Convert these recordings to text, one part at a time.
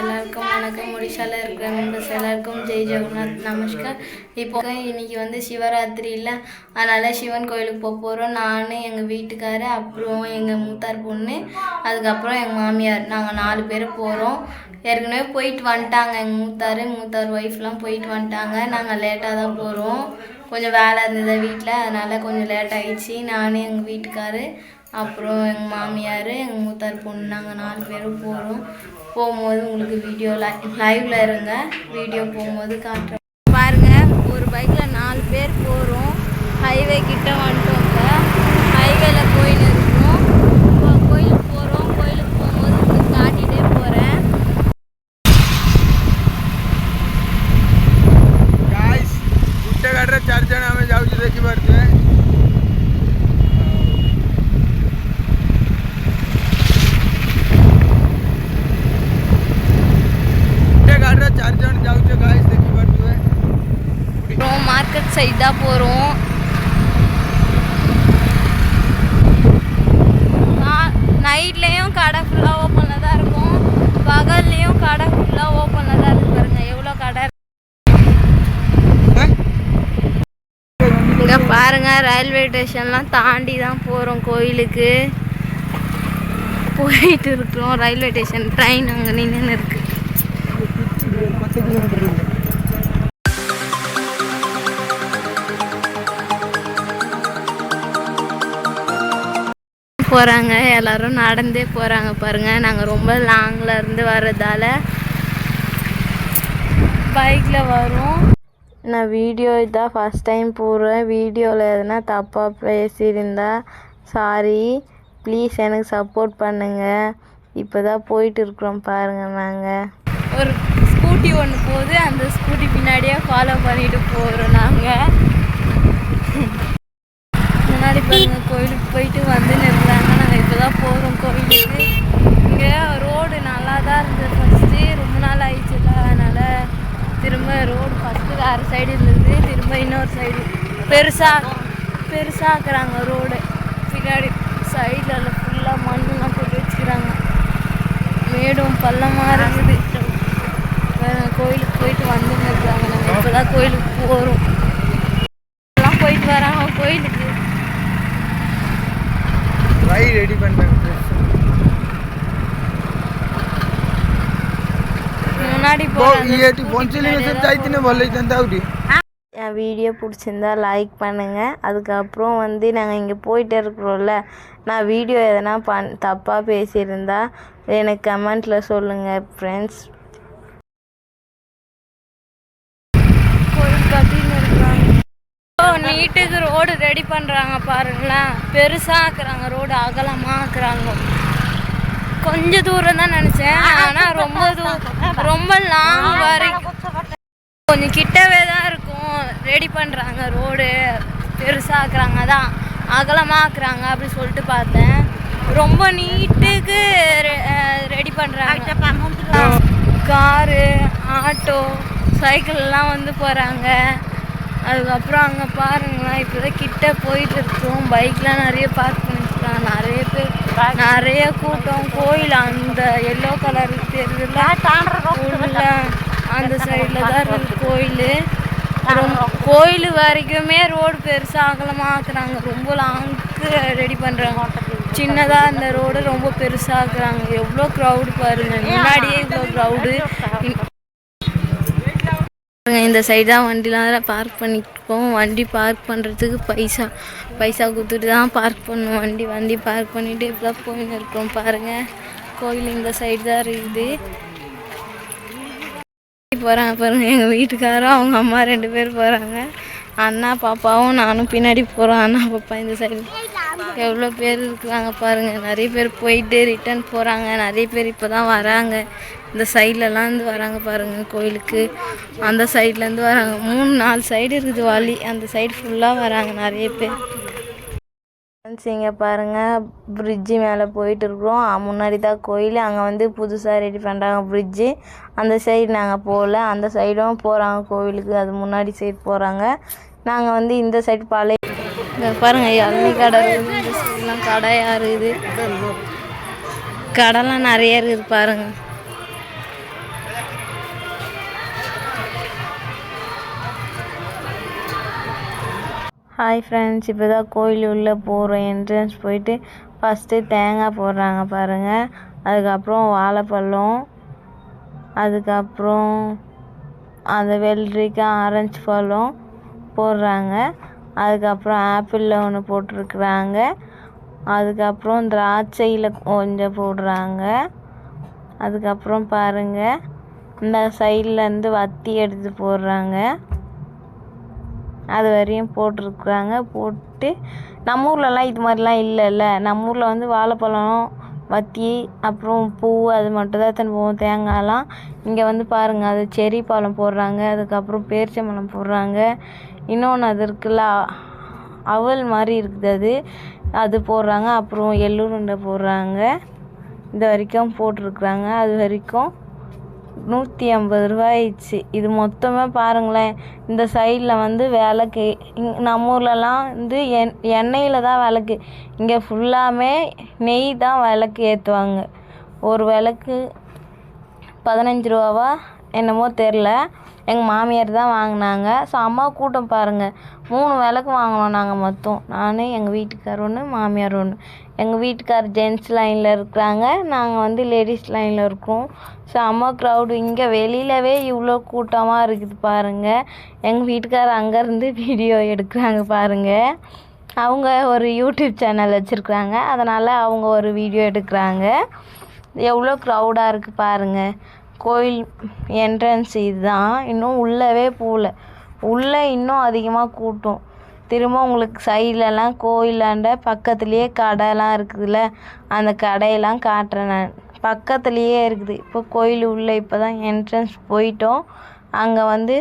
எல்லாருக்கும் வணக்கம். ஒடிஷாவில் இருக்கிற மெம்பர்ஸ் எல்லாருக்கும் ஜெய் ஜெகநாத் நமஸ்கார். இப்போ இன்னைக்கு வந்து சிவராத்திரி இல்லை அதனால் சிவன் கோயிலுக்கு போக போகிறோம் நான் எங்கள் வீட்டுக்காரு அப்புறம் எங்கள் மூத்தார் பொண்ணு அதுக்கப்புறம் எங்கள் மாமியார். நாங்கள் நாலு பேர் போகிறோம் ஏற்கனவே போயிட்டு வந்துட்டாங்க எங்கள் மூத்தார் மூத்தார் ஒய்ஃப்லாம் போயிட்டு வந்துட்டாங்க. நாங்கள் லேட்டாக தான் போகிறோம் கொஞ்சம் வேலை இருந்தது வீட்டில் அதனால் கொஞ்சம் லேட் ஆகிடுச்சி நானும் எங்கள் வீட்டுக்காரு அப்புறம் எங்கள் மாமியார் எங்கள் மூத்தார் பொண்ணு நாங்கள் நாலு பேரும் போகிறோம் போகும்போது உங்களுக்கு வீடியோ லை லைவில் இருங்க. வீடியோ போகும்போது காட்டுறேன். பாருங்கள் ஒரு பைக்கில் நாலு பேர் போகிறோம் ஹைவே கிட்ட வந்துட்டோம். பாருங்கள் பாருங்க ரயில்வே ஸ்டேஷன்லாம் தாண்டி தான் போகிறோம் கோயிலுக்கு. போயிட்டு இருக்கிறோம். ரயில்வே ஸ்டேஷன் ட்ரெயின் அங்கே நின்று இருக்கு. போகிறாங்க எல்லோரும் நடந்தே போகிறாங்க பாருங்கள் நாங்கள் ரொம்ப லாங்கில் இருந்து வர்றதால பைக்கில் வரோம். நான் வீடியோ இதான் ஃபஸ்ட் டைம் போடுறேன். வீடியோவில் எதுனா தப்பாக பேசியிருந்தா சாரி ப்ளீஸ் எனக்கு சப்போர்ட் பண்ணுங்கள் இப்போ தான் போயிட்டு இருக்கிறோம் பாருங்கள் நாங்கள் ஒரு ஸ்கூட்டி ஒன்று போகுது. அந்த ஸ்கூட்டி பின்னாடியே ஃபாலோ பண்ணிட்டு போகிறோம் நாங்கள் முன்னாடி பாருங்கள் கோயிலுக்கு போயிட்டு வந்து நிறுத்தாங்க நாங்கள் இப்போ தான் போகிறோம் கோயிலுக்கு. இங்கே ரோடு நல்லா தான் இருந்தது ஃபஸ்ட்டு ரொம்ப நாள் ஆயிடுச்சுல அதனால் திரும்ப ரோடு பார்த்து வேறு சைடுலேருந்து திரும்ப இன்னொரு சைடு பெருசா பெருசாக்குறாங்க ரோடு பின்னாடி சைடில் ஃபுல்லா மண்ணுலாம் போட்டு வச்சுக்கிறாங்க. மேடும் பள்ளமா இருக்குது. கோயிலுக்கு போயிட்டு வந்துன்னு இருக்காங்க. நாங்கள் இப்போ கோயிலுக்கு போறோம். போயிட்டு வராங்க கோயிலுக்கு. ரெடி பண்ணுறாங்க என் வீடியோ பிடிச்சிருந்தா லைக் பண்ணுங்கள் அதுக்கப்புறம் வந்து நாங்கள் இங்கே போயிட்டு இருக்கிறோம்ல நான் வீடியோ எதனா பண் தப்பாக பேசியிருந்தா எனக்கு கமெண்ட்டில் சொல்லுங்கள் ஃப்ரெண்ட்ஸ் நீட்டுக்கு ரோடு ரெடி பண்ணுறாங்க பாருங்களேன். பெருசாக ஆக்குறாங்க ரோடு அகலமாக ஆக்குறாங்க. கொஞ்ச தூரம் தான் நினச்சேன். ஆனால் ரொம்ப தூரம் ரொம்ப லாங் வரைக்கும் கொஞ்சம் கிட்டவே தான் இருக்கும். ரெடி பண்ணுறாங்க ரோடு பெருசாக்குறாங்க அதான் அகலமாக ஆக்குறாங்க அப்படி சொல்லிட்டு பார்த்தேன். ரொம்ப நீட்டுக்கு ரெடி பண்ணுறாங்க காரு ஆட்டோ சைக்கிள்லாம் வந்து போகிறாங்க அதுக்கப்புறம் அங்கே பாருங்களேன் இப்போ தான் கிட்ட போயிட்டு இருக்கோம். பைக்லாம் நிறைய பார்க் பண்ணிருக்காங்க நிறைய பேர் நிறைய கூட்டம் கோயில் அந்த எல்லோ கலர் தெரியுதுல உள்ள அந்த சைடில் தான் இருக்குது கோயில். கோயில் வரைக்குமே ரோடு பெருசாக அகலமாக ஆக்குறாங்க ரொம்ப லாங்க்கு ரெடி பண்ணுறாங்க சின்னதாக அந்த ரோடு ரொம்ப பெருசாக ஆக்குறாங்க. எவ்வளோ க்ரௌடு பாருங்க. முன்னாடியே இவ்வளோ க்ரௌடு இந்த சைடு தான் வண்டிலாம் பார்க் பண்ணிருக்கோம் வண்டி பார்க் பண்ணுறதுக்கு பைசா பைசா கொடுத்துட்டு தான் பார்க் பண்ணுவோம் வண்டி வண்டி பார்க் பண்ணிவிட்டு இப்போ தான் போயின்னு இருக்கோம். பாருங்கள் கோயில் இந்த சைடு தான் இருக்குது. போகிறாங்க பாருங்க எங்கள் வீட்டுக்காரரும் அவங்க அம்மா ரெண்டு பேர் போகிறாங்க அண்ணா பாப்பாவும் நானும் பின்னாடி போகிறோம் அண்ணா பாப்பா இந்த சைடு எவ்வளோ பேர் இருக்கிறாங்க பாருங்கள் நிறைய பேர் போயிட்டு ரிட்டர்ன் போகிறாங்க நிறைய பேர் இப்போ தான் வராங்க. இந்த சைட்லலாம் வந்து வராங்க பாருங்கள் கோயிலுக்கு. அந்த சைட்லேருந்து வராங்க. மூணு நாலு சைடு இருக்குது வாலி அந்த சைடு ஃபுல்லாக வராங்க நிறைய பேர். இங்கே பாருங்கள் பிரிட்ஜு மேலே போயிட்டு இருக்கிறோம். முன்னாடி தான் கோயில். அங்கே வந்து புதுசாக ரெடி பண்ணுறாங்க பிரிட்ஜு அந்த சைடு நாங்கள் போகல. அந்த சைடும் போகிறாங்க கோவிலுக்கு. அது முன்னாடி சைடு போகிறாங்க நாங்கள் வந்து இந்த சைடு பழைய பாருங்கள் பாருங்க இளநீ கடை இருக்குது. இந்த சைட்லாம் கடையாக இருக்குது. கடைலாம் நிறைய இருக்குது பாருங்கள் ஹாய் ஃப்ரெண்ட்ஸ் இப்போ தான் கோயில் உள்ளே போகிறோம் என்ட்ரன்ஸ் போயிட்டு ஃபஸ்ட்டு தேங்காய் போடுறாங்க பாருங்கள் அதுக்கப்புறம் வாழைப்பழம். அதுக்கப்புறம் அந்த வெள்ளரிக்காய் ஆரஞ்சு பழம் போடுறாங்க. அதுக்கப்புறம் ஆப்பிளில் ஒன்று போட்டிருக்குறாங்க. அதுக்கப்புறம் திராட்சையில் கொஞ்சம் போடுறாங்க. அதுக்கப்புறம் பாருங்கள் இந்த சைட்லேருந்து வத்தி எடுத்து போடுறாங்க. அது வரையும் போட்டிருக்குறாங்க போட்டு நம்ம ஊர்லலாம் இது மாதிரிலாம் இல்லைல்ல. நம்ம ஊரில் வந்து வாழைப்பழம் வத்தி அப்புறம் பூ அது மட்டும் தான் எடுத்துன்னு போவோம். தேங்காய்லாம் இங்கே வந்து பாருங்கள் அது செரி பழம் போடுறாங்க அதுக்கப்புறம் பேரிச்சம்பழம் போடுறாங்க. இன்னொன்று அது இருக்குல்ல அவல் மாதிரி இருக்குது அது. அது போடுறாங்க அப்புறம் எள்ளுருண்டை போடுறாங்க. இது வரைக்கும் போட்டிருக்குறாங்க. அது வரைக்கும் நூற்றி ஐம்பது ரூபாயிடுச்சு. இது மொத்தமாக பாருங்களேன். இந்த சைடில் வந்து விளக்கு. இங் நம்ம ஊர்லலாம் வந்து எண் எண்ணெயில் தான் விளக்கு. இங்கே ஃபுல்லாமே நெய் தான் விளக்கு ஏற்றுவாங்க ஒரு விளக்கு பதினஞ்சு ரூபாவா என்னமோ தெரில எங்கள் மாமியார் தான் வாங்கினாங்க. ஸோ அம்மா கூட்டம் பாருங்கள் மூணு விளக்கு வாங்கினோம் நாங்கள் மொத்தம். நான் எங்கள் வீட்டுக்கார் ஒன்று மாமியார் ஒன்று எங்கள் வீட்டுக்கார் ஜென்ட்ஸ் லைனில் இருக்கிறாங்க. நாங்கள் வந்து லேடிஸ் லைனில் இருக்கோம். ஸோ அம்மா க்ரௌடு இங்கே வெளியிலவே இவ்வளோ கூட்டமாக இருக்குது பாருங்கள் எங்கள் வீட்டுக்கார் அங்கேருந்து வீடியோ எடுக்கிறாங்க பாருங்கள் அவங்க ஒரு யூடியூப் சேனல் வச்சுருக்குறாங்க. அதனால் அவங்க ஒரு வீடியோ எடுக்கிறாங்க. எவ்வளோ க்ரௌடாக இருக்குது பாருங்கள் கோயில் என்ட்ரன்ஸ் இதுதான் இன்னும் உள்ளவே போகல. உள்ளே இன்னும் அதிகமாக கூட்டம். திரும்ப உங்களுக்கு சைட்லலாம் கோயிலாண்ட பக்கத்துலேயே கடைலாம் இருக்குதுல்ல அந்த கடையெல்லாம் காட்டுறேன் நான். பக்கத்துலேயே இருக்குது. இப்போ கோயில் உள்ளே இப்போ தான் என்ட்ரன்ஸ் போயிட்டோம். அங்கே வந்து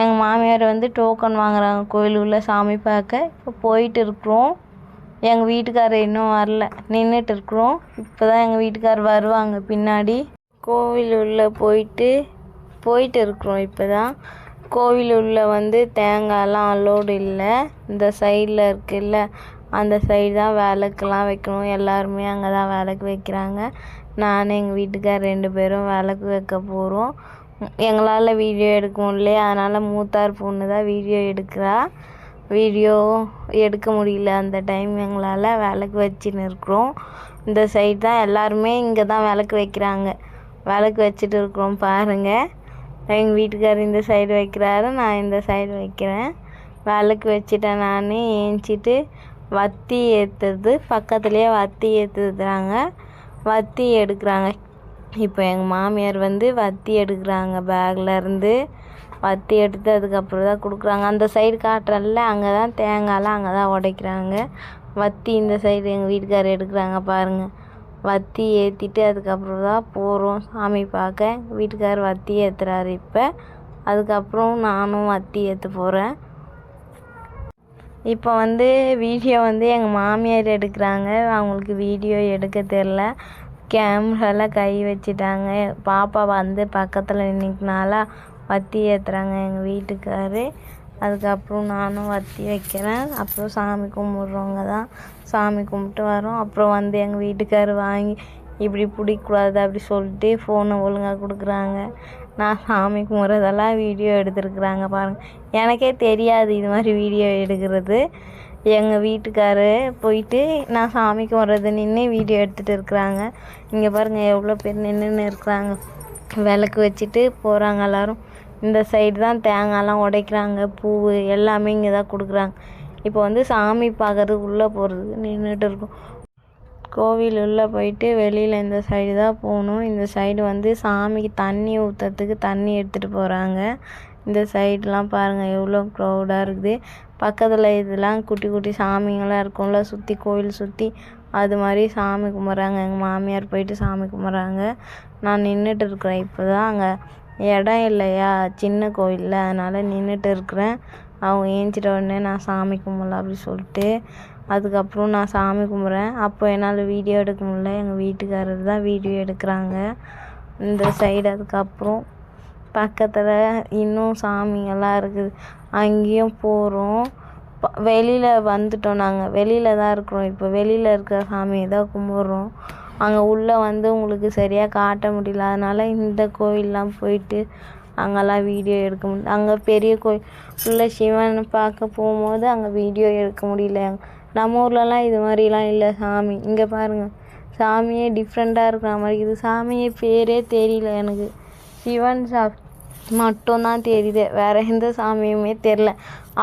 எங்கள் மாமியார் வந்து டோக்கன் வாங்குறாங்க கோயில் உள்ள சாமி பார்க்க. இப்போ போயிட்டு இருக்கிறோம். எங்கள் வீட்டுக்காரர் இன்னும் வரல. நின்றுட்டு இருக்கிறோம். இப்போ தான் எங்கள் வீட்டுக்கார் வருவாங்க பின்னாடி. கோவில் உள்ளே போயிட்டு போயிட்டு இருக்கிறோம் இப்போ தான் கோவில் உள்ளே வந்து தேங்காய்லாம் அலோடு இல்லை. இந்த சைடில் இருக்குல்ல அந்த சைடு தான் விளக்குலாம் வைக்கணும். எல்லாருமே அங்கே தான் விளக்கு வைக்கிறாங்க. நான் எங்கள் வீட்டுக்கார் ரெண்டு பேரும் விளக்கு வைக்க போகிறோம் எங்களால் வீடியோ எடுக்க முடியலையே அதனால் மூத்தார் பொண்ணு தான் வீடியோ எடுக்கிறா. வீடியோ எடுக்க முடியல அந்த டைம் எங்களால் விளக்கு வச்சுன்னு இருக்கிறோம். இந்த சைடு தான் எல்லாருமே இங்கே தான் விளக்கு வைக்கிறாங்க. விளக்கு வச்சுட்டு இருக்கிறோம் பாருங்கள் எங்கள் வீட்டுக்காரர் இந்த சைடு வைக்கிறாரு நான் இந்த சைடு வைக்கிறேன். விளக்கு வச்சுட்டேன் நான் ஏஞ்சிட்டு வத்தி ஏற்றுறது பக்கத்துலேயே வத்தி ஏற்றுறாங்க வத்தி எடுக்கிறாங்க. இப்போ எங்கள் மாமியார் வந்து வத்தி எடுக்கிறாங்க பேக்லேருந்து வத்தி எடுத்து அதுக்கப்புறம் தான் கொடுக்குறாங்க. அந்த சைடு காட்டுறல அங்கே தான் தேங்காயெலாம் அங்கே தான் உடைக்கிறாங்க. வத்தி இந்த சைடு எங்கள் வீட்டுக்காரர் எடுக்கிறாங்க பாருங்கள் வத்தி ஏற்றிட்டு அதுக்கப்புறம் தான் போகிறோம் சாமி பார்க்க. வீட்டுக்கார் வத்தி ஏற்றுறாரு இப்போ. அதுக்கப்புறம் நானும் வத்தி ஏற்ற போகிறேன் இப்போ வந்து வீடியோ வந்து எங்கள் மாமியார் எடுக்கிறாங்க. அவங்களுக்கு வீடியோ எடுக்க தெரில கேமராலாம் கை வச்சிட்டாங்க. பாப்பா வந்து பக்கத்தில் நின்றுக்கனால வத்தி ஏற்றுறாங்க எங்கள் வீட்டுக்காரு. அதுக்கப்புறம் நானும் வத்தி வைக்கிறேன். அப்புறம் சாமி கும்பிட்றவங்க தான் சாமி கும்பிட்டு வரோம். அப்புறம் வந்து எங்கள் வீட்டுக்கார் வாங்கி இப்படி பிடிக்கக்கூடாது அப்படி சொல்லிட்டு ஃபோனை ஒழுங்காக கொடுக்குறாங்க. நான் சாமி கும்பிட்றதெல்லாம் வீடியோ எடுத்துருக்குறாங்க பாருங்கள் எனக்கே தெரியாது இது மாதிரி வீடியோ எடுக்கிறது. எங்கள் வீட்டுக்காரு போயிட்டு நான் சாமி கும்பிட்றது நின்று வீடியோ எடுத்துகிட்டு இருக்கிறாங்க. இங்கே பாருங்கள் எவ்வளோ பேர் நின்றுன்னு இருக்கிறாங்க. விளக்கு வச்சுட்டு போகிறாங்க எல்லோரும். இந்த சைடு தான் தேங்காய்லாம் உடைக்கிறாங்க பூ எல்லாமே இங்கே தான் கொடுக்குறாங்க. இப்போ வந்து சாமி பார்க்கறது உள்ளே போகிறதுக்கு நின்றுட்டு இருக்கோம். கோவில் உள்ளே போயிட்டு வெளியில் இந்த சைடு தான் போகணும். இந்த சைடு வந்து சாமிக்கு தண்ணி ஊற்றுறதுக்கு தண்ணி எடுத்துகிட்டு போகிறாங்க இந்த சைடெலாம் பாருங்கள் எவ்வளோ க்ரௌடாக இருக்குது. பக்கத்தில் இதெல்லாம் குட்டி குட்டி சாமிங்களாம் இருக்கும்ல சுற்றி கோவில் சுற்றி அது மாதிரி சாமி கும்பிட்றாங்க. எங்கள் மாமியார் போயிட்டு சாமி கும்பிட்றாங்க. நான் நின்றுட்டு இருக்கிறேன் இப்போ தான் அங்கே இடம் இல்லையா? சின்ன கோவிலில் அதனால் நின்றுட்டு இருக்கிறேன். அவங்க ஏஞ்சிட்ட உடனே நான் சாமி கும்பிட்லாம் அப்படி சொல்லிட்டு அதுக்கப்புறம் நான் சாமி கும்பிட்றேன் அப்போ என்னால் வீடியோ எடுக்க முடியல. எங்கள் வீட்டுக்காரர் தான் வீடியோ எடுக்கிறாங்க. இந்த சைடு அதுக்கப்புறம் பக்கத்தில் இன்னும் சாமிங்கெல்லாம் இருக்குது. அங்கேயும் போகிறோம் வெளியில் வந்துட்டோம் நாங்கள் வெளியில் தான் இருக்கிறோம். இப்போ வெளியில் இருக்கிற சாமியை தான் கும்பிட்றோம். அங்கே உள்ளே வந்து உங்களுக்கு சரியாக காட்ட முடியல. அதனால் இந்த கோவில்லாம் போயிட்டு அங்கெல்லாம் வீடியோ எடுக்க முடியல. அங்கே பெரிய கோயில் உள்ள சிவன் பார்க்க போகும்போது அங்கே வீடியோ எடுக்க முடியல. நம்ம ஊர்லலாம் இது மாதிரிலாம் இல்லை சாமி. இங்கே பாருங்கள் சாமியே டிஃப்ரெண்ட்டாக இருக்கிற மாதிரி. இது சாமியே பேரே தெரியல எனக்கு. சிவன் சா மட்டும்தான் தெரியுது. வேறு எந்த சாமியுமே தெரில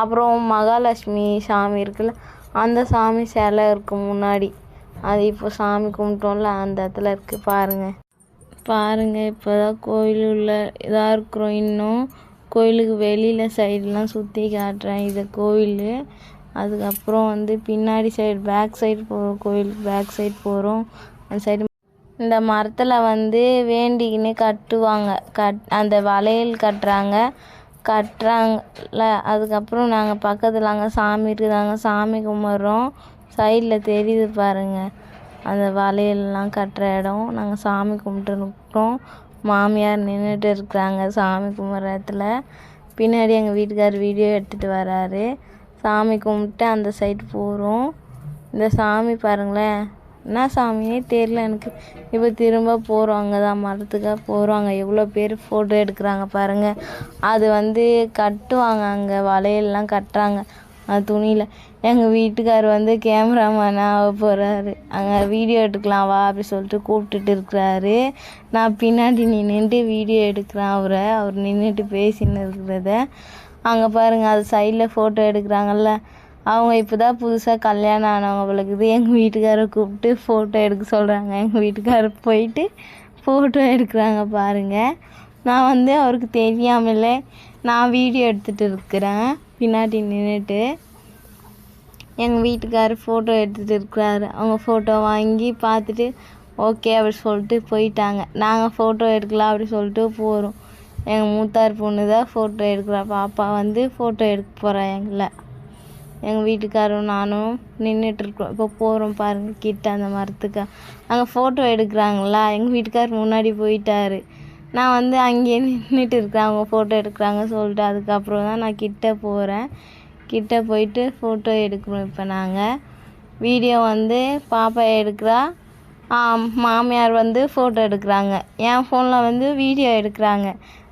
அப்புறம் மகாலட்சுமி சாமி இருக்குல்ல அந்த சாமி சிலை இருக்குது முன்னாடி. அது இப்போ சாமி கும்பிட்டோம்ல அந்த இடத்துல இருக்குது பாருங்கள் பாருங்கள் இப்போ தான் கோயில் உள்ள இதாக இருக்கிறோம். இன்னும் கோயிலுக்கு வெளியில் சைடெலாம் சுற்றி காட்டுறேன். இது கோயில். அதுக்கப்புறம் வந்து பின்னாடி சைடு பேக் சைடு போகிறோம் கோயிலுக்கு பேக் சைடு போகிறோம் அந்த சைடு இந்த மரத்தில் வந்து வேண்டிக்கின்னு கட்டுவாங்க. கட் அந்த வளையல் கட்டுறாங்க. கட்டுறாங்கல அதுக்கப்புறம் நாங்கள் பக்கத்தில் அங்கே சாமி இருக்குதாங்க. சாமி கும்பிட்றோம். சைடில் தெரியுது பாருங்கள் அந்த வளையல்லாம் கட்டுற இடம். நாங்கள் சாமி கும்பிட்டு இருக்கோம் மாமியார் நின்றுட்டு இருக்கிறாங்க சாமி கும்பிட்ற இடத்துல. பின்னாடி எங்கள் வீட்டுக்கார் வீடியோ எடுத்துகிட்டு வராரு. சாமி கும்பிட்டு அந்த சைடு போகிறோம் இந்த சாமி பாருங்களேன். என்ன சாமியே தெரில எனக்கு. இப்போ திரும்ப போகிறோம் அங்கே தான் மரத்துக்காக போகிறோம் அங்கே எவ்வளோ பேர் ஃபோட்டோ எடுக்கிறாங்க பாருங்கள் அது வந்து கட்டுவாங்க. அங்கே வளையல்லாம் கட்டுறாங்க. துணியில். எங்கள் வீட்டுக்கார் வந்து கேமராமேனாக ஆக போகிறாரு அங்கே வீடியோ எடுக்கலாம் வா அப்படி சொல்லிட்டு கூப்பிட்டுட்டு இருக்கிறாரு. நான் பின்னாடி நின்றுட்டு வீடியோ எடுக்கிறேன் அவரை. அவர் நின்றுட்டு பேசின்னு இருக்கிறத. அங்கே பாருங்கள் அது சைடில் ஃபோட்டோ எடுக்கிறாங்கல்ல. அவங்க இப்போ தான் புதுசாக கல்யாணம் ஆனவங்க போலக்குது எங்கள் வீட்டுக்காரை கூப்பிட்டு ஃபோட்டோ எடுக்க சொல்கிறாங்க எங்கள் வீட்டுக்காரர் போயிட்டு ஃபோட்டோ எடுக்கிறாங்க பாருங்கள் நான் வந்து அவருக்கு தெரியாமலே நான் வீடியோ எடுத்துகிட்டு இருக்கிறேன். பின்னாடி நின்றுட்டு எங்கள் வீட்டுக்கார் ஃபோட்டோ எடுத்துகிட்டு இருக்கிறாரு அவங்க ஃபோட்டோ வாங்கி பார்த்துட்டு ஓகே அப்படி சொல்லிட்டு போயிட்டாங்க. நாங்கள் ஃபோட்டோ எடுக்கலாம் அப்படி சொல்லிட்டு போகிறோம் எங்கள் மூத்தார் பொண்ணு தான் ஃபோட்டோ எடுக்கிறா. பாப்பா வந்து ஃபோட்டோ எடுக்க போகிறா எங்களை. எங்கள் வீட்டுக்காரும் நானும் நின்றுட்டுருக்கோம் இப்போ போகிறோம் பாருங்கள் கிட்ட அந்த மரத்துக்கு. அங்கே ஃபோட்டோ எடுக்கிறாங்களா? எங்கள் வீட்டுக்கார் முன்னாடி போயிட்டாரு. நான் வந்து அங்கேயே நின்றுட்டு இருக்கிறேன். அவங்க ஃபோட்டோ எடுக்கிறாங்க சொல்லிட்டு அதுக்கப்புறம் தான் நான் கிட்டே போகிறேன் கிட்டே போயிட்டு ஃபோட்டோ எடுக்கிறோம் இப்போ நாங்கள் வீடியோ வந்து பாப்பா எடுக்கிறா. மாமியார் வந்து ஃபோட்டோ எடுக்கிறாங்க. என் ஃபோனில் வந்து வீடியோ எடுக்கிறாங்க.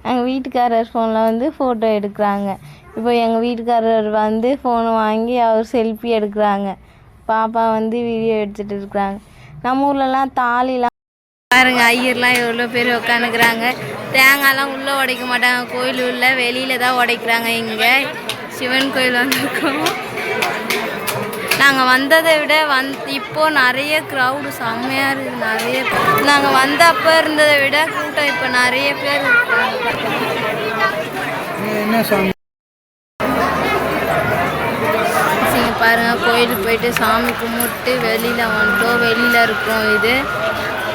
எங்கள் வீட்டுக்காரர் ஃபோனில் வந்து ஃபோட்டோ எடுக்கிறாங்க. இப்போ எங்கள் வீட்டுக்காரர் வந்து ஃபோன் வாங்கி அவர் செல்ஃபி எடுக்கிறாங்க. பாப்பா வந்து வீடியோ எடுத்துகிட்டு இருக்கிறாங்க. நம்ம ஊர்லலாம் தாலிலாம் பாருங்க ஐயர்லாம் எவ்வளோ பேர் உட்காந்துக்கிறாங்க தேங்காய்லாம் உள்ளே உடைக்க மாட்டாங்க. கோயில் உள்ள வெளியில் தான் உடைக்கிறாங்க இங்கே. சிவன் கோயில் வந்திருக்கோம். நாங்கள் வந்ததை விட வந் இப்போ நிறைய க்ரௌடு செம்மையாக இருக்குது நிறைய நாங்கள் வந்தப்போ இருந்ததை விட கூட்டம் இப்போ நிறைய பேர் இருக்காங்க என்ன சாமி? சரி பாருங்க கோயிலுக்கு போயிட்டு சாமி கும்பிட்டு வெளியில் வந்துட்டோம். வெளியில் இருக்கிறோம் இது.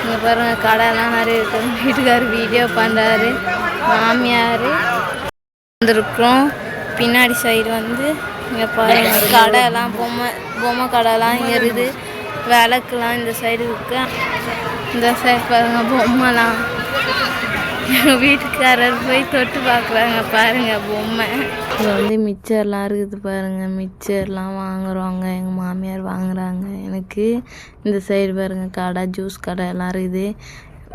இங்கே பாருங்க கடைலாம் நிறைய இருக்குது வீட்டுக்கார் வீடியோ பண்ணுறாரு மாமியார் வந்திருக்கிறோம். பின்னாடி சைடு வந்து இங்கே பாருங்க கடைலாம் பொம்மை பொம்மை கடைலாம் இங்கே இருக்குது விளக்குலாம் இந்த சைடு இருக்கு. இந்த சைடு பாருங்க பொம்மைலாம். வீட்டுக்காரர் போய் தொட்டு பார்க்குறாங்க. பாருங்க பொம்மை. இங்கே வந்து மிச்சர்லாம் இருக்குது பாருங்க. மிச்சர்லாம் வாங்குறவங்க எங்கள் மாமியார் வாங்குறாங்க. எனக்கு இந்த சைடு பாருங்க கடை ஜூஸ் கடை எல்லாம் இருக்குது.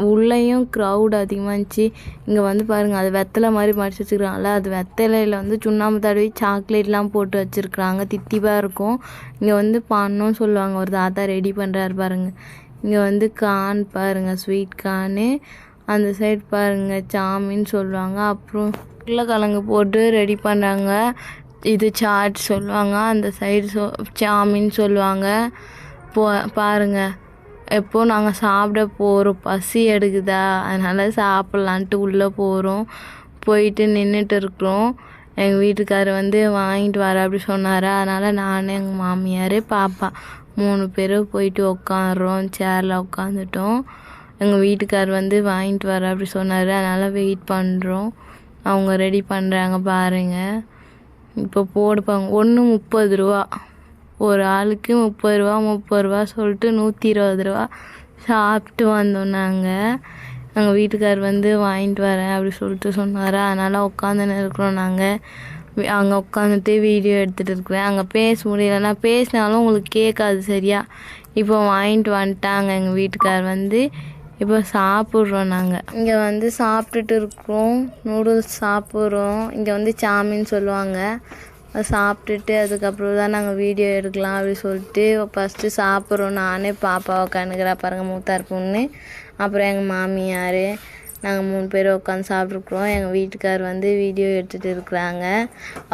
உள்ளேயும் க்ரௌட் அதிகமாக இருந்துச்சு. இங்கே வந்து பாருங்கள் அது வெத்தலை மாதிரி மடிச்சு வச்சுருக்காங்கல்ல அது வெத்தலையில் வந்து சுண்ணாம்பு தடவி சாக்லேட்லாம் போட்டு வச்சுருக்குறாங்க. தித்திப்பாக இருக்கும். இங்கே வந்து பண்ணோன்னு சொல்லுவாங்க. ஒரு தாத்தா ரெடி பண்ணுறாரு பாருங்கள் இங்கே வந்து கான் பாருங்கள் ஸ்வீட் கான்னு. அந்த சைடு பாருங்க சாமின்னு சொல்லுவாங்க. அப்புறம் உருளைக்கிழங்கு போட்டு ரெடி பண்ணுறாங்க இது சாட் சொல்லுவாங்க. அந்த சைடு சொ சாமின்னு சொல்லுவாங்க. போ பாருங்க. எப்போ நாங்கள் சாப்பிட போகிறோம் பசி எடுக்குதா? அதனால் சாப்பிட்லான்ட்டு உள்ளே போகிறோம் போயிட்டு நின்றுட்டு இருக்கிறோம். எங்கள் வீட்டுக்காரர் வந்து வாங்கிட்டு வர அப்படி சொன்னார். அதனால் நான் எங்கள் மாமியார் பாப்பா மூணு பேரும் போயிட்டு உட்காடுறோம் சேரில் உட்காந்துட்டோம் எங்கள் வீட்டுக்கார் வந்து வாங்கிட்டு வர அப்படி சொன்னார். அதனால் வெயிட் பண்ணுறோம் அவங்க ரெடி பண்ணுறாங்க பாருங்கள் இப்போ போடுப்பாங்க. ஒன்று முப்பது ரூபா. ஒரு ஆளுக்கு முப்பது ரூபா முப்பது ரூபா சொல்லிட்டு நூற்றி இருபது ரூபா சாப்பிட்டு வந்தோம் நாங்கள் எங்கள் வீட்டுக்கார் வந்து வாங்கிட்டு வரேன் அப்படி சொல்லிட்டு சொன்னார். அதனால் உட்காந்துன்னு இருக்கிறோம் நாங்கள் அங்கே உட்காந்துட்டு வீடியோ எடுத்துகிட்டு இருக்கிறேன். அங்கே பேச முடியலன்னா பேசினாலும் உங்களுக்கு கேட்காது சரியா? இப்போ வாங்கிட்டு வந்துட்டாங்க எங்கள் வீட்டுக்கார் வந்து. இப்போ சாப்பிட்றோம் நாங்கள் இங்கே வந்து சாப்பிட்டுட்டு இருக்கோம். நூடுல்ஸ் சாப்பிட்றோம். இங்கே வந்து சாமின்னு சொல்லுவாங்க. சாப்பிட்டுட்டு அதுக்கப்புறம் தான் நாங்கள் வீடியோ எடுக்கலாம் அப்படி சொல்லிட்டு ஃபஸ்ட்டு சாப்பிட்றோம். நானே பாப்பாவை உட்காந்துக்கிறா பாருங்கள் மூத்தார் பொண்ணு. அப்புறம் எங்கள் மாமியார். நாங்கள் மூணு பேர் உட்காந்து சாப்பிட்ருக்குறோம் எங்கள் வீட்டுக்கார் வந்து வீடியோ எடுத்துகிட்டு இருக்கிறாங்க.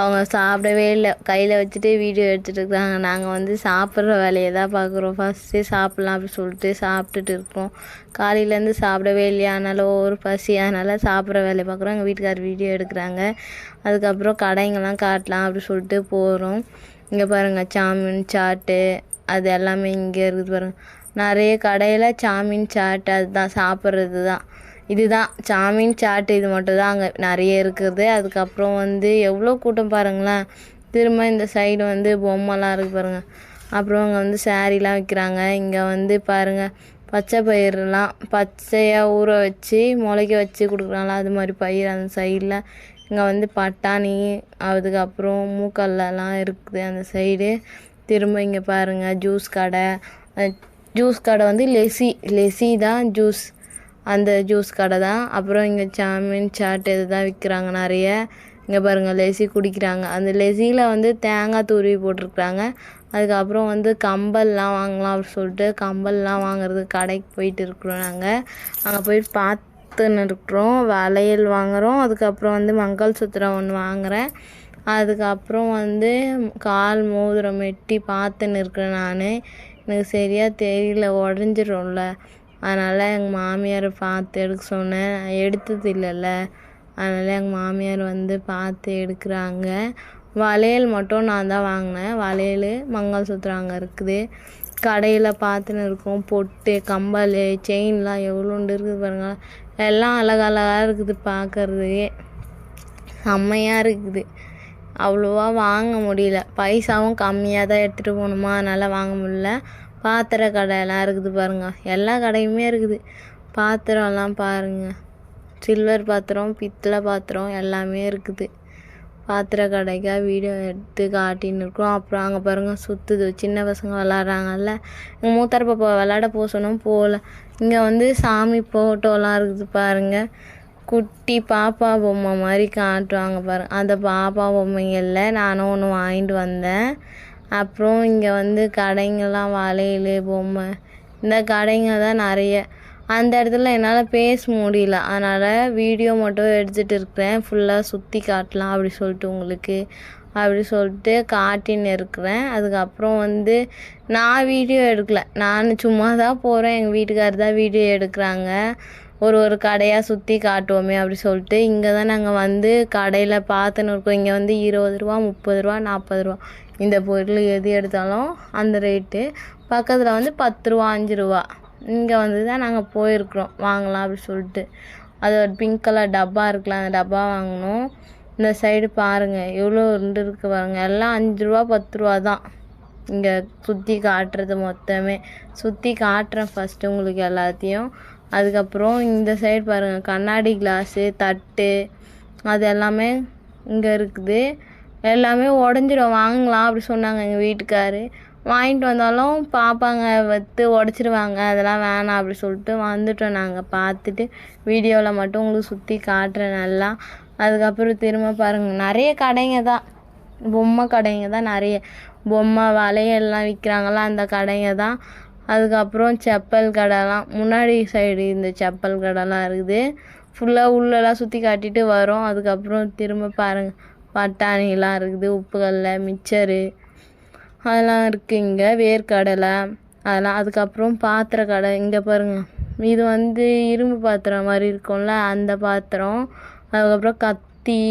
அவங்க சாப்பிடவே இல்லை. கையில் வச்சுட்டு வீடியோ எடுத்துகிட்டு இருக்கிறாங்க. நாங்கள் வந்து சாப்பிட்ற வேலையை தான் பார்க்குறோம். ஃபஸ்ட்டு சாப்பிட்லாம் அப்படி சொல்லிட்டு சாப்பிட்டுட்டு இருக்கோம். காலையிலேருந்து சாப்பிடவே இல்லையா? அதனால ஒரு பசி. அதனால் சாப்பிட்ற வேலையை பார்க்குறோம். எங்கள் வீட்டுக்கார் வீடியோ எடுக்கிறாங்க. அதுக்கப்புறம் கடைங்கெல்லாம் காட்டலாம் அப்படி சொல்லிட்டு போகிறோம் இங்கே பாருங்கள் சாமின் சாட்டு அது எல்லாமே இங்கே இருக்குது பாருங்கள் நிறைய கடையில் சாமின் சாட்டு அதுதான் சாப்பிட்றது தான் இதுதான். சாமின் சாட் இது மட்டும் தான் அங்கே நிறைய இருக்குது. அதுக்கப்புறம் வந்து எவ்வளோ கூட்டம் பாருங்களேன். திரும்ப இந்த சைடு வந்து பொம்மைலாம் இருக்குது பாருங்கள் அப்புறம் அங்கே வந்து சாரீலாம் விற்கிறாங்க இங்கே வந்து பாருங்கள் பச்சை பயிரெலாம் பச்சையாக ஊற வச்சு முளைக்க வச்சு கொடுக்குறாங்களா? அது மாதிரி பயிர் அந்த சைடில் இங்கே வந்து பட்டாணி அதுக்கப்புறம் மூக்கல்லாம் இருக்குது அந்த சைடு திரும்ப இங்கே பாருங்கள் ஜூஸ் கடை. ஜூஸ் கடை வந்து லெசி லெசி தான் ஜூஸ் அந்த ஜூஸ் கடை தான். அப்புறம் இங்கே சாமின் சாட் இது தான் விற்கிறாங்க நிறைய. இங்கே பாருங்கள் லெசி குடிக்கிறாங்க. அந்த லெசியில் வந்து தேங்காய் துருவி போட்டிருக்குறாங்க. அதுக்கப்புறம் வந்து கம்பல்லாம் வாங்கலாம் அப்படின்னு சொல்லிட்டு கம்பல்லாம் வாங்குறதுக்கு கடைக்கு போயிட்டு இருக்கிறோம் நாங்கள் அங்கே போய் பார்த்துன்னு இருக்கிறோம். வளையல் வாங்குகிறோம் அதுக்கப்புறம் வந்து மங்கள் சுத்திரம் ஒன்று வாங்குகிறேன் அதுக்கப்புறம் வந்து கால் மோதிரம் மெட்டி பார்த்துன்னு இருக்கிறேன் நான். எனக்கு சரியாக தெரியல உடஞ்சிரும்ல. அதனால் எங்கள் மாமியாரை பார்த்து எடுக்க சொன்னேன். எடுத்தது இல்லைல்ல. அதனால் எங்கள் மாமியார் வந்து பார்த்து எடுக்கிறாங்க. வளையல் மட்டும் நான் தான் வாங்கினேன். வளையல் மங்கள்சூத்திரம் அங்கே இருக்குது. கடையில் பார்த்துன்னு இருக்கோம். பொட்டு கம்பல் செயின்லாம் எவ்வளோண்டு இருக்குது பாருங்க. எல்லாம் அழகழகாக இருக்குது பார்க்குறதுக்கே. செம்மையாக இருக்குது. அவ்வளோவா வாங்க முடியல. பைசாவும் கம்மியாக தான் எடுத்துகிட்டு போகணுமா? அதனால் வாங்க முடியல. பாத்திர கடையெல்லாம் இருக்குது பாருங்கள் எல்லா கடையுமே இருக்குது. பாத்திரம்லாம் பாருங்கள் சில்வர் பாத்திரம் பித்தளை பாத்திரம் எல்லாமே இருக்குது. பாத்திர கடைக்காக வீடியோ எடுத்து காட்டின்னு இருக்கோம். அப்புறம் அங்கே பாருங்கள் சுற்றுது சின்ன பசங்க விளாட்றாங்கல்ல. எங்கள் மூத்தார் பாப்பா விளாட போக சொன்னோம் போகல இங்கே வந்து சாமி ஃபோட்டோலாம் இருக்குது பாருங்கள் குட்டி பாப்பா பொம்மை மாதிரி காட்டுவாங்க பாருங்கள் அந்த பாப்பா பொம்மைங்களில் நானும் ஒன்று வாங்கிட்டு வந்தேன். அப்புறம் இங்கே வந்து கடைங்கள்லாம் வளையல் பொம்மை இந்த கடைங்க தான் நிறைய. அந்த இடத்துல என்னால் பேச முடியல. அதனால் வீடியோ மட்டும் எடுத்துகிட்டு இருக்கிறேன். ஃபுல்லாக சுற்றி காட்டலாம் அப்படி சொல்லிட்டு உங்களுக்கு. அப்படி சொல்லிட்டு காட்டின்னு இருக்கிறேன். அதுக்கப்புறம் வந்து நான் வீடியோ எடுக்கல. நான் சும்மா தான் போகிறேன் எங்கள் வீட்டுக்காரர் தான் வீடியோ எடுக்கிறாங்க. ஒரு ஒரு கடையாக சுற்றி காட்டுவோமே அப்படி சொல்லிட்டு. இங்கே தான் நாங்கள் வந்து கடையில் பார்த்துன்னு இருக்கோம். இங்கே வந்து இருபது ரூபா முப்பது ரூபா நாற்பது ரூபா. இந்த பொருள் எது எடுத்தாலும் அந்த ரேட்டு பக்கத்தில் வந்து பத்து ரூபா அஞ்சு ரூபா. இங்கே வந்து தான் நாங்கள் போயிருக்கிறோம். வாங்கலாம் அப்படி சொல்லிட்டு. அது ஒரு பிங்க் கலர் டப்பா இருக்குல்ல அந்த டப்பா வாங்கினோம் இந்த சைடு பாருங்கள் எவ்வளோ ரெண்டு இருக்கு பாருங்கள் எல்லாம் அஞ்சு ரூபா பத்து ரூபா தான். இங்கே சுற்றி காட்டுறது மொத்தமே. சுற்றி காட்டுறேன் ஃபஸ்ட்டு உங்களுக்கு எல்லாத்தையும். அதுக்கப்புறம் இந்த சைடு பாருங்கள் கண்ணாடி கிளாஸு தட்டு அது எல்லாமே இங்கே இருக்குது. எல்லாமே உடஞ்சிரும் வாங்கலாம் அப்படி சொன்னாங்க எங்கள் வீட்டுக்காரு. வாங்கிட்டு வந்தாலும் பார்ப்பாங்க வத்து உடச்சிருவாங்க அதெல்லாம் வேணாம் அப்படி சொல்லிட்டு வந்துட்டோம் நாங்கள் பார்த்துட்டு வீடியோவில் மட்டும் உங்களுக்கு சுற்றி காட்டுறேன் நல்லா. அதுக்கப்புறம் திரும்ப பாருங்கள் நிறைய கடைங்க தான். பொம்மை கடைங்க தான் நிறைய. பொம்மை வளையல்லாம் விற்கிறாங்களா அந்த கடைங்க தான். அதுக்கப்புறம் செப்பல் கடைலாம். முன்னாடி சைடு இந்த செப்பல் கடைலாம் இருக்குது. ஃபுல்லாக உள்ளெல்லாம் சுற்றி காட்டிட்டு வரோம். அதுக்கப்புறம் திரும்ப பாருங்கள் பட்டாணிலாம் இருக்குது உப்பு கடலை மிச்சரு. அதெல்லாம் இருக்குது இங்கே வேர்க்கடலை. அதெல்லாம் அதுக்கப்புறம் பாத்திர கடை இங்கே பாருங்கள் இது வந்து இரும்பு பாத்திரம் மாதிரி இருக்கும்ல அந்த பாத்திரம். அதுக்கப்புறம் கத்தி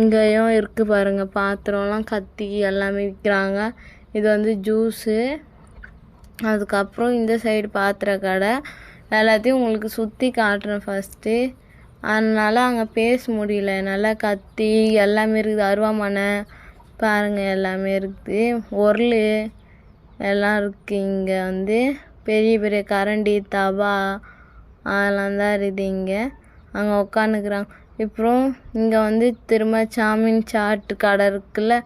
இங்கேயும் இருக்குது பாருங்கள் பாத்திரம்லாம் கத்தி எல்லாமே விற்கிறாங்க. இது வந்து ஜூஸு. அதுக்கப்புறம் இந்த சைடு பாத்திர கடை எல்லாத்தையும் உங்களுக்கு சுற்றி காட்டுறேன் ஃபஸ்ட்டு அதனால் அங்கே பேச முடியல. என்னால் கத்தி எல்லாமே இருக்குது. அருவாமனை பாருங்கள் எல்லாமே இருக்குது. உரல் எல்லாம் இருக்குது இங்கே வந்து பெரிய பெரிய கரண்டி தவா அதெல்லாம் தான் இருக்குது இங்கே. அங்கே உட்காந்துக்கிறாங்க அப்புறம் இங்கே வந்து திரும்ப சாமின் சாட்டு கடை இருக்குல்ல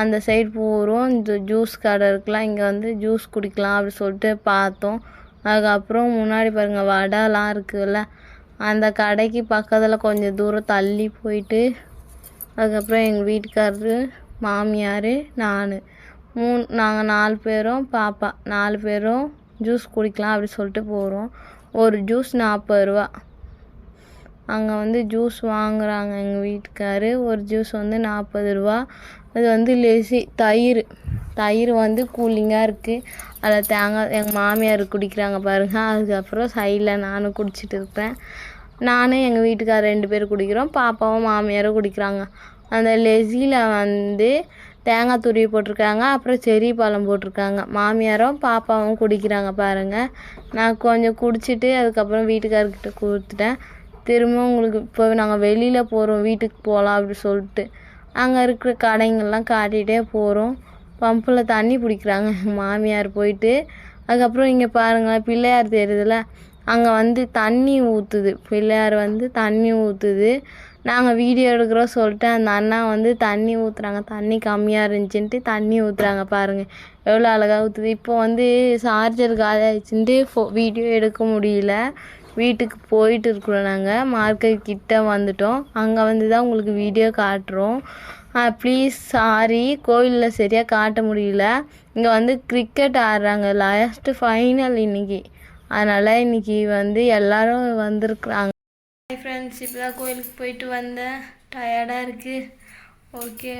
அந்த சைடு போகிறோம் இந்த ஜூஸ் கடை இருக்குலாம். இங்கே வந்து ஜூஸ் குடிக்கலாம் அப்படி சொல்லிட்டு பார்த்தோம். அதுக்கப்புறம் முன்னாடி பாருங்கள் வடைலாம் இருக்குதுல்ல அந்த கடைக்கு பக்கத்தில் கொஞ்சம் தூரம் தள்ளி போயிட்டு அதுக்கப்புறம் எங்கள் வீட்டுக்காரரு மாமியார் நான். மூணு நாங்கள் நாலு பேரும் பாப்பா நாலு பேரும் ஜூஸ் குடிக்கலாம் அப்படி சொல்லிட்டு போகிறோம் ஒரு ஜூஸ் நாற்பது ரூபா. அங்கே வந்து ஜூஸ் வாங்குறாங்க எங்கள் வீட்டுக்காரு. ஒரு ஜூஸ் வந்து நாற்பது ரூபா. அது வந்து லெசி தயிர். தயிர் வந்து கூலிங்காக இருக்குது அதில் தேங்காய் எங்கள் மாமியார் குடிக்கிறாங்க பாருங்கள் அதுக்கப்புறம் சைடில் நானும் குடிச்சிட்டு இருப்பேன். நானும் எங்கள் வீட்டுக்கார் ரெண்டு பேரும் குடிக்கிறோம். பாப்பாவும் மாமியாரும் குடிக்கிறாங்க. அந்த லெசியில் வந்து தேங்காய் துருவி போட்டிருக்காங்க. அப்புறம் செரி பழம் போட்டிருக்காங்க. மாமியாரும் பாப்பாவும் குடிக்கிறாங்க பாருங்கள் நான் கொஞ்சம் குடிச்சிட்டு அதுக்கப்புறம் வீட்டுக்காரர்கிட்ட கொடுத்துட்டேன். திரும்ப உங்களுக்கு இப்போ நாங்கள் வெளியில் போகிறோம் வீட்டுக்கு போகலாம் அப்படி சொல்லிட்டு. அங்கே இருக்கிற கடைங்கள்லாம் காட்டிகிட்டே போகிறோம் பம்பில் தண்ணி பிடிக்கிறாங்க. மாமியார் போயிட்டு. அதுக்கப்புறம் இங்கே பாருங்களேன் பிள்ளையார் தெரியுதுல அங்கே வந்து தண்ணி ஊற்றுது பிள்ளையார் வந்து தண்ணி ஊற்றுது நாங்கள் வீடியோ எடுக்கிறோம் சொல்லிட்டு அந்த அண்ணா வந்து தண்ணி ஊற்றுறாங்க தண்ணி கம்மியாக இருந்துச்சுன்ட்டு தண்ணி ஊற்றுறாங்க பாருங்கள் எவ்வளோ அழகாக ஊற்றுது இப்போ வந்து சார்ஜர் காலி ஆயிடுச்சுன்ட்டு ஃபோ வீடியோ எடுக்க முடியல. வீட்டுக்கு போயிட்டு இருக்கிறோம் நாங்கள் மார்க்கெட் கிட்ட வந்துட்டோம். அங்கே வந்து தான் உங்களுக்கு வீடியோ காட்டுறோம். ப்ளீஸ் சாரி கோயிலில் சரியாக காட்ட முடியல. இங்கே வந்து கிரிக்கெட் ஆடுறாங்க. லாஸ்ட்டு ஃபைனல் இன்னைக்கு. அதனால் இன்னைக்கு வந்து எல்லாரும் வந்திருக்குறாங்க. ஃப்ரெண்ட்ஸ் இப்போ தான் கோயிலுக்கு போயிட்டு வந்தேன். டயர்டாக இருக்குது ஓகே